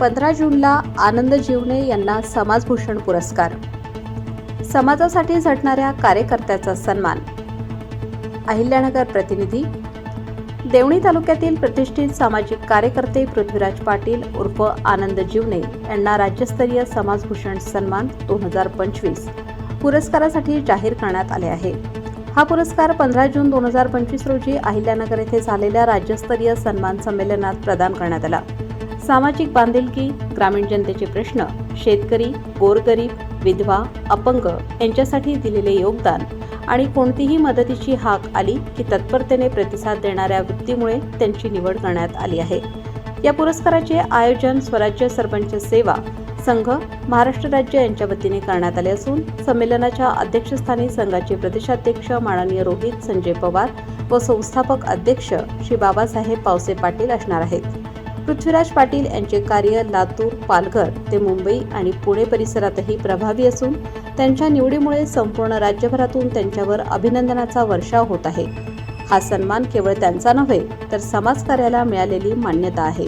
पंधरा जूनला आनंद जीवने यांना समाजभूषण पुरस्कार. समाजासाठी झटणाऱ्या कार्यकर्त्याचा सन्मान. अहिल्यानगर प्रतिनिधी देवणी तालुक्यातील प्रतिष्ठित सामाजिक कार्यकर्ते पृथ्वीराज पाटील उर्फ आनंद जीवने यांना राज्यस्तरीय समाजभूषण सन्मान दोन हजार पंचवीस पुरस्कारासाठी जाहीर करण्यात आले आहे. हा पुरस्कार पंधरा जून दोन हजार पंचवीस रोजी अहिल्यानगर येथे झालेल्या राज्यस्तरीय सन्मान संमेलनात प्रदान करण्यात आला. सामाजिक बांधिलकी ग्रामीण जनतेचे प्रश्न शेतकरी गोरगरीब विधवा अपंग यांच्यासाठी दिलेले योगदान आणि कोणतीही मदतीची हाक आली की तत्परतेने प्रतिसाद देणाऱ्या वृत्तीमुळे त्यांची निवड करण्यात आली आहे. या पुरस्काराचे आयोजन स्वराज्य सरपंच सेवा संघ महाराष्ट्र राज्य यांच्या वतीने करण्यात आले असून संमेलनाच्या अध्यक्षस्थानी संघाचे प्रदेशाध्यक्ष माननीय रोहित संजय पवार व संस्थापक अध्यक्ष श्री बाबासाहेब पावसे पाटील असणार आहेत. पृथ्वीराज पाटील यांचे कार्य लातूर पालघर ते मुंबई आणि पुणे परिसरातही प्रभावी असून त्यांच्या निवडीमुळे संपूर्ण राज्यभरातून त्यांच्यावर अभिनंदनाचा वर्षाव होत आहे. हा सन्मान केवळ त्यांचा नव्हे तर समाजकार्याला मिळालेली मान्यता आहे.